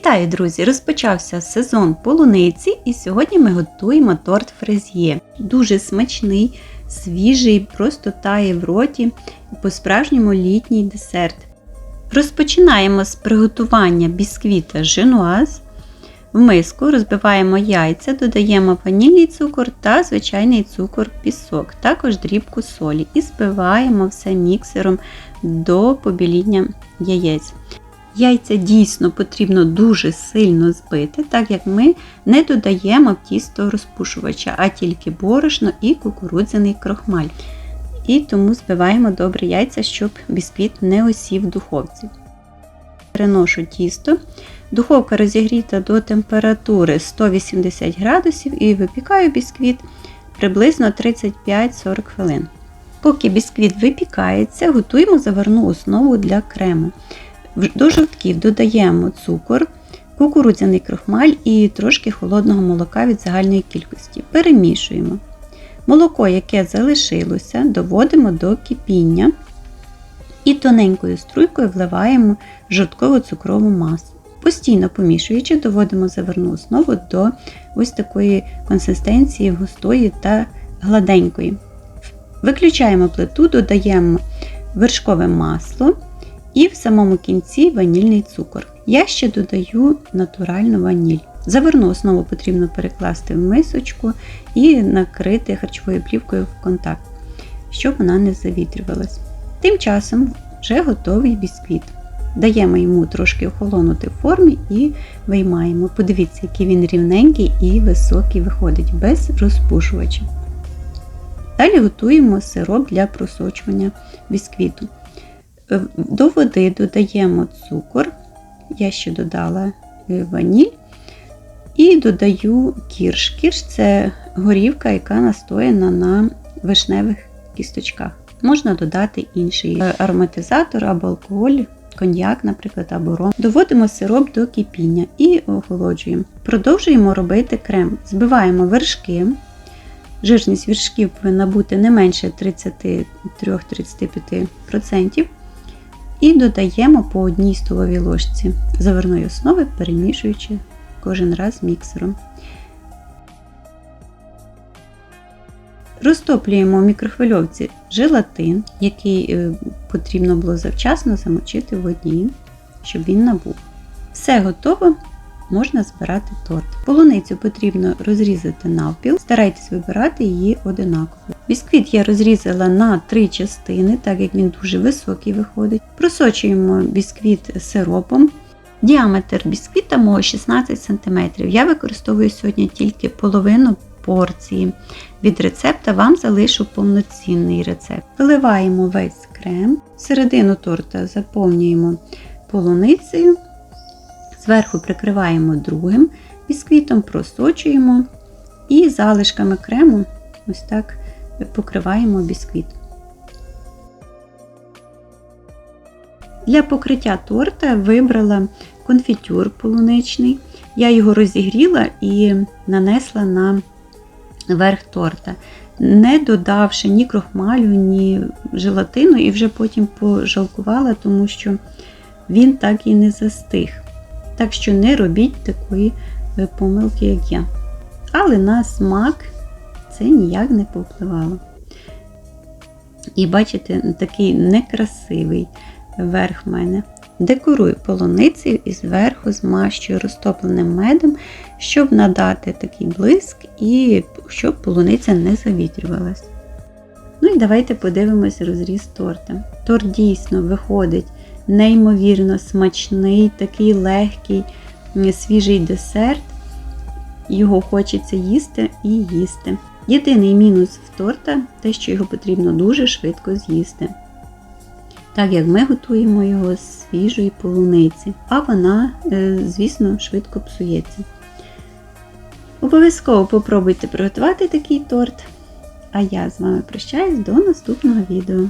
Вітаю, друзі! Розпочався сезон полуниці, і сьогодні ми готуємо торт фрезьє. Дуже смачний, свіжий, просто тає в роті, по-справжньому літній десерт. Розпочинаємо з приготування бісквіта женуаз. В миску розбиваємо яйця, додаємо ванільний цукор та звичайний цукор пісок, також дрібку солі і збиваємо все міксером до побіління яєць. Яйця дійсно потрібно дуже сильно збити, так як ми не додаємо в тісто розпушувача, а тільки борошно і кукурудзяний крохмаль. І тому збиваємо добре яйця, щоб бісквіт не осів в духовці. Переношу тісто. Духовка розігріта до температури 180 градусів і випікаю бісквіт приблизно 35-40 хвилин. Поки бісквіт випікається, готуємо заварну основу для крему. До жовтків додаємо цукор, кукурудзяний крохмаль і трошки холодного молока від загальної кількості. Перемішуємо. Молоко, яке залишилося, доводимо до кипіння і тоненькою струйкою вливаємо жовткову цукрову масу. Постійно помішуючи, доводимо заверну основу до ось такої консистенції густої та гладенької. Виключаємо плиту, додаємо вершкове масло. І в самому кінці ванільний цукор. Я ще додаю натуральну ваніль. Заверну основу потрібно перекласти в мисочку і накрити харчовою плівкою в контакт, щоб вона не завітрювалась. Тим часом вже готовий бісквіт. Даємо йому трошки охолонути в формі і виймаємо. Подивіться, який він рівненький і високий виходить, без розпушувача. Далі готуємо сироп для просочування бісквіту. Е, до води додаємо цукор, я ще додала е, ваніль, і додаю кірш. Кірш це горівка, яка настояна на вишневих кісточках. Можна додати інший е, ароматизатор або алкоголь, коньяк, наприклад, або ром. Доводимо сироп до кипіння і охолоджуємо. Продовжуємо робити крем. Збиваємо вершки. Жирність вершків повинна бути не менше 33-35%. І додаємо по одній столовій ложці заварної основи, перемішуючи кожен раз міксером. Розтоплюємо в мікрохвильовці желатин, який е, потрібно було завчасно замочити в воді, щоб він набув. Все готово можна збирати торт. Полуницю потрібно розрізати навпіл, старайтесь вибирати її одинаково. Бісквіт я розрізала на три частини, так як він дуже високий виходить. Просочуємо бісквіт сиропом. Діаметр бісквіта мого 16 см. Я використовую сьогодні тільки половину порції. Від рецепта вам залишу повноцінний рецепт. Виливаємо весь крем, середину торта заповнюємо полуницею. Зверху прикриваємо другим бісквітом, просочуємо і залишками крему ось так покриваємо бісквіт. Для покриття торта вибрала конфітюр полуничний. Я його розігріла і нанесла на верх торта, не додавши ні крохмалю, ні желатину, і вже потім пожалкувала, тому що він так і не застиг. Так що не робіть такої е, помилки, як я. Але на смак це ніяк не повпливало. І бачите, такий некрасивий верх в мене. Декорую полуницею і зверху змащую розтопленим медом, щоб надати такий блиск і щоб полуниця не завітрювалась. Ну і давайте подивимось розріз торта. Торт дійсно виходить неймовірно смачний, такий легкий, свіжий десерт. Його хочеться їсти і їсти. Єдиний мінус в торта те, що його потрібно дуже швидко з'їсти. Так як ми готуємо його з свіжої полуниці, а вона, е, звісно, швидко псується. Обов'язково попробуйте приготувати такий торт. А я з вами прощаюсь до наступного відео.